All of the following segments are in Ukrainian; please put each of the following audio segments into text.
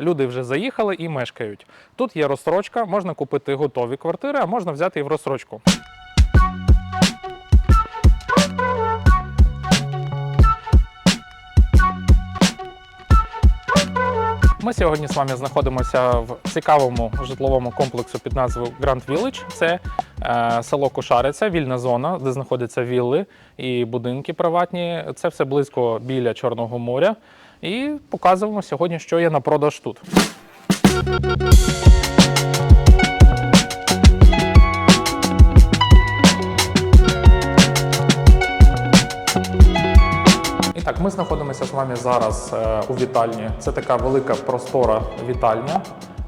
Люди вже заїхали і мешкають. Тут є розстрочка, можна купити готові квартири, а можна взяти і в розстрочку. Ми сьогодні з вами знаходимося в цікавому житловому комплексу під назвою Grand Village. Це е, село Кошариця, вільна зона, де знаходяться вілли і будинки приватні. Це все близько біля Чорного моря. І показуємо сьогодні, що є на продаж тут. І так, ми знаходимося з вами зараз е, у вітальні. Це така велика простора вітальня.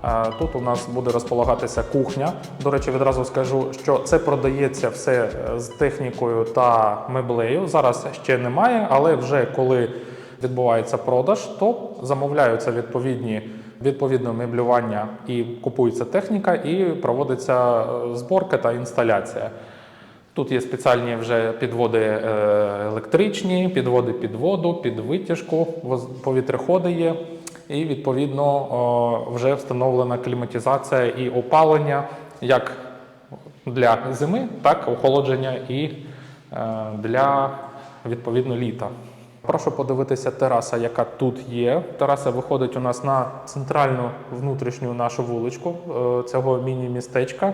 Е, Тут у нас буде розполагатися кухня. До речі, відразу скажу, що це продається все е, з технікою та меблею. Зараз ще немає, але вже коли відбувається продаж, то замовляються відповідні відповідне меблювання і купується техніка, і проводиться е, зборка та інсталяція. Тут є спеціальні вже підводи е, електричні, підводи під воду, під витяжку, повітряходи є. І відповідно вже встановлена кліматизація і опалення як для зими, так і охолодження і е, для відповідно літа. Прошу подивитися тераса, яка тут є. Тераса виходить у нас на центральну внутрішню нашу вуличку е, цього міні-містечка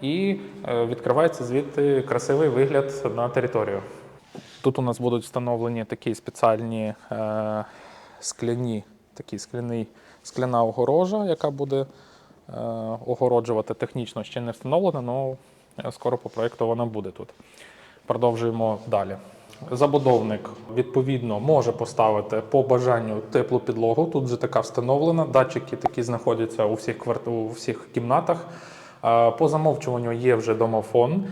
і е, відкривається звідти красивий вигляд на територію. Тут у нас будуть встановлені такі спеціальні е, скляні, такий скляний, скляна огорожа, яка буде е, огороджувати технічно ще не встановлена, але скоро по проєкту вона буде тут. Продовжуємо далі. Забудовник відповідно може поставити по бажанню теплу підлогу. Тут вже така встановлена. Датчики такі знаходяться у всіх кварт... у всіх кімнатах. Е, По замовчуванню є вже домофон.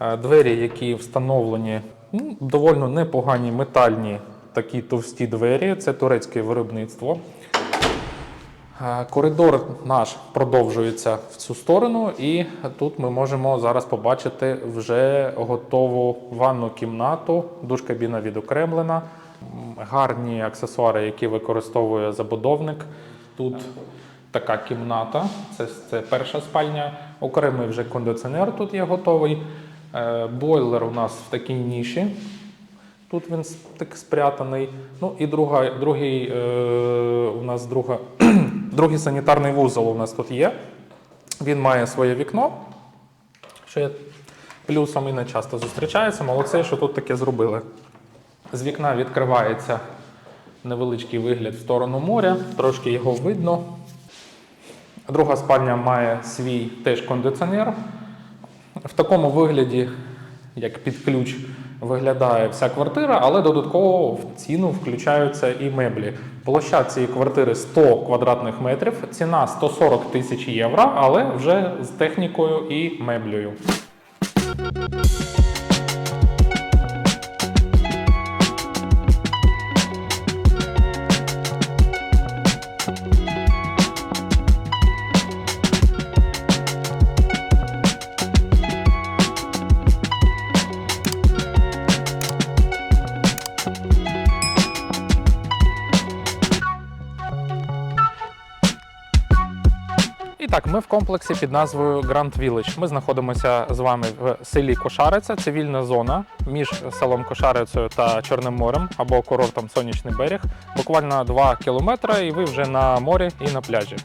Е, Двері, які встановлені, ну, доволі непогані метальні такі товсті двері. Це турецьке виробництво. Е, Коридор наш продовжується в цю сторону, і тут ми можемо зараз побачити вже готову ванну кімнату, душ-кабіна відокремлена, гарні аксесуари, які використовує забудовник. Тут така кімната, це, це перша спальня, окремий вже кондиціонер тут є готовий. Е, Бойлер у нас в такій ніші. Тут він так спрятаний. Ну і друга, другий, е, у нас друга, другий санітарний вузол у нас тут є. Він має своє вікно, що є плюсом і не часто зустрічається. Молодці, що тут таке зробили. З вікна відкривається невеличкий вигляд в сторону моря, трошки його видно. Друга спальня має свій теж кондиціонер. В такому вигляді, як під ключ, виглядає вся квартира, але додатково в ціну включаються і меблі. Площа цієї квартири 100 квадратних метрів, ціна 140 тисяч євро, але вже з технікою і меблею. Так, ми в комплексі під назвою Grand Village. Ми знаходимося з вами в селі Кошариця, цивільна зона між селом Кошарицею та Чорним морем або курортом Сонячний берег. Буквально 2 кілометри, і ви вже на морі і на пляжі.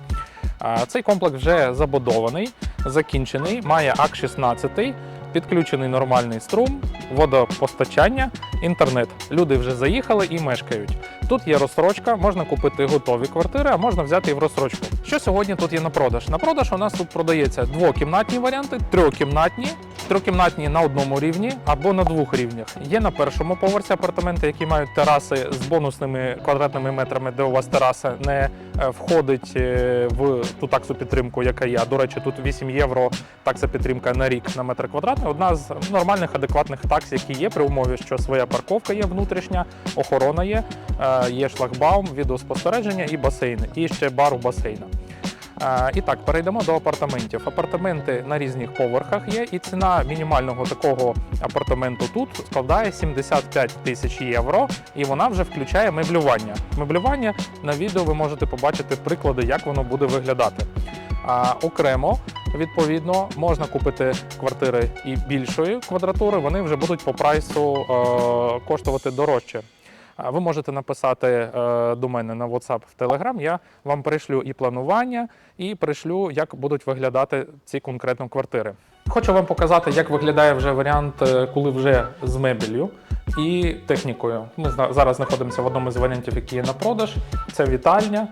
Цей комплекс вже забудований, закінчений, має АК-16, підключений нормальний струм, водопостачання, інтернет. Люди вже заїхали і мешкають. Тут є розстрочка, можна купити готові квартири, а можна взяти і в розстрочку. Що сьогодні тут є на продаж? На продаж у нас тут продається двокімнатні варіанти, трьохкімнатні, трьохкімнатні на одному рівні або на двох рівнях. Є на першому поверсі апартаменти, які мають тераси з бонусними квадратними метрами, де у вас тераса не е, входить е, в ту таксу підтримку, яка є. До речі, тут 8 євро такса підтримка на рік на метр квадратний. Одна з нормальних адекватних такс, які є при умові, що своя парковка є внутрішня, охорона є, е, є шлагбаум, відеоспостереження і басейн, і ще бар у басейна. І так, перейдемо до апартаментів. Апартаменти на різних поверхах є, і ціна мінімального такого апартаменту тут складає 75 тисяч євро, і вона вже включає меблювання. Меблювання на відео ви можете побачити приклади, як воно буде виглядати. А окремо, відповідно, можна купити квартири і більшої квадратури, вони вже будуть по прайсу е, коштувати дорожче. Ви можете написати е, до мене на WhatsApp в Telegram, я вам пришлю і планування, і пришлю, як будуть виглядати ці конкретно квартири. Хочу вам показати, як виглядає вже варіант, е, коли вже з мебелью і технікою. Ми зараз знаходимося в одному з варіантів, які є на продаж. Це вітальня.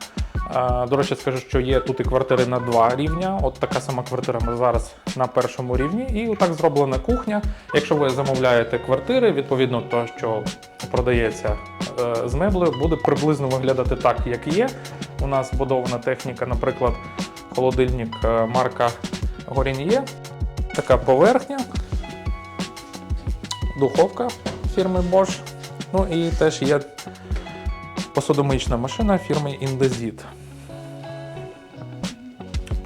До речі, скажу, що є тут і квартири на два рівня. От така сама квартира ми зараз на першому рівні. І отак зроблена кухня. Якщо ви замовляєте квартири, відповідно то, що продається е, з меблею, буде приблизно виглядати так, як є. У нас вбудована техніка, наприклад, холодильник е, марка Горін'є. Така поверхня, духовка фірми Bosch. Ну і теж є посудомиючна машина фірми Indesit.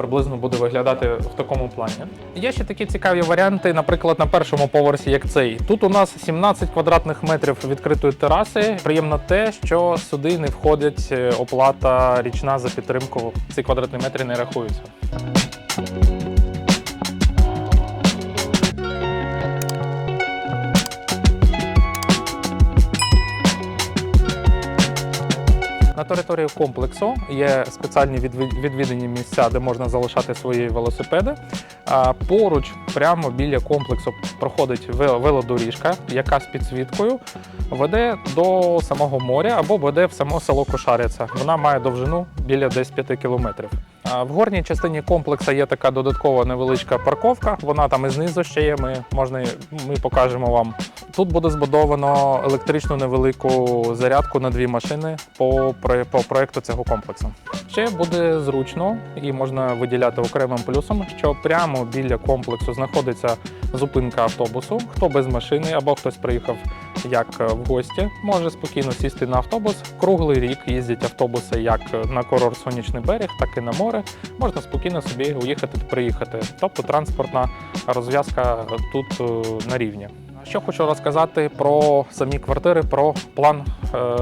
Приблизно буде виглядати в такому плані. Є ще такі цікаві варіанти, наприклад, на першому поверсі, як цей. Тут у нас 17 квадратних метрів відкритої тераси. Приємно те, що сюди не входить е, оплата річна за підтримку. Ці квадратні метри не рахуються. На території комплексу є спеціальні відві- відвідені місця, де можна залишати свої велосипеди. А Поруч, прямо біля комплексу, проходить ве- велодоріжка, яка з підсвіткою веде до самого моря або веде в само село Кошариця. Вона має довжину біля десь 5 кілометрів. В горній частині комплексу є така додаткова невеличка парковка. Вона там і знизу ще є. Ми можна ми покажемо вам. Тут буде збудовано електричну невелику зарядку на дві машини по, по проекту цього комплексу. Ще буде зручно і можна виділяти окремим плюсом, що прямо біля комплексу знаходиться зупинка автобусу. Хто без машини або хтось приїхав як е, в гості, може спокійно сісти на автобус. Круглий рік їздять автобуси як на курорт Сонячний берег, так і на море. Можна спокійно собі уїхати та приїхати. Тобто транспортна розв'язка тут е, на рівні. Що хочу розказати про самі квартири, про план е,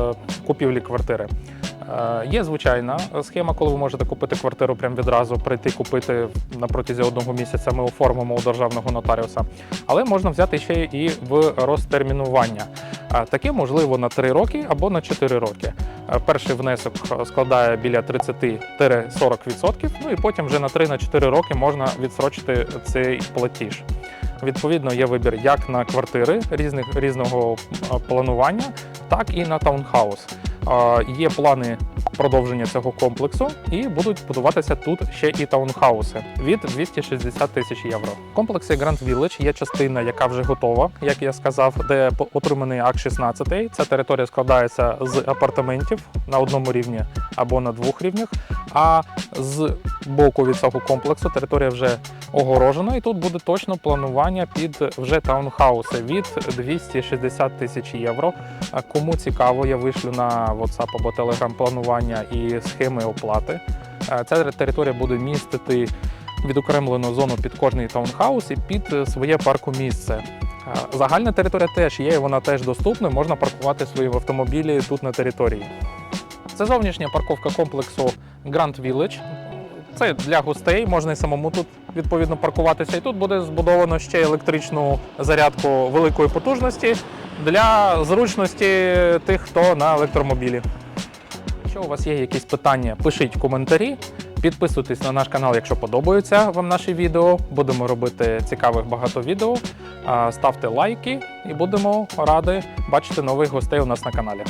купівлі квартири. Е, Є звичайна схема, коли ви можете купити квартиру прямо відразу, прийти купити на протязі одного місяця. Ми оформимо у державного нотаріуса. Але можна взяти ще і в розтермінування. Е, Таке можливо на 3 роки або на 4 роки. Перший внесок складає біля 30-40%, ну і потім вже на 3-4 роки можна відсрочити цей платіж. Відповідно, є вибір як на квартири різних різного планування, так і на таунхаус. Є плани продовження цього комплексу, і будуть будуватися тут ще і таунхауси від 260 тисяч євро. В комплексі Grand Village є частина, яка вже готова, як я сказав, де отриманий акт 16. Ця територія складається з апартаментів на одному рівні або на двох рівнях. А з боку від цього комплексу територія вже огорожена, і тут буде точно планування під вже таунхауси від 260 тисяч євро. Кому цікаво, я вишлю на WhatsApp або Telegram планування і схеми оплати. Е, Ця територія буде містити відокремлену зону під кожний таунхаус і під своє паркомісце. Е, Загальна територія теж є, і вона теж доступна. Можна паркувати свої автомобілі тут на території. Це зовнішня парковка комплексу Grand Village. Це для гостей, можна і самому тут відповідно паркуватися. І тут буде збудовано ще електричну зарядку великої потужності для зручності тих, хто на електромобілі. Якщо у вас є якісь питання, пишіть коментарі. Підписуйтесь на наш канал, якщо подобаються вам наші відео. Будемо робити цікавих багато відео. Ставте лайки і будемо раді бачити нових гостей у нас на каналі.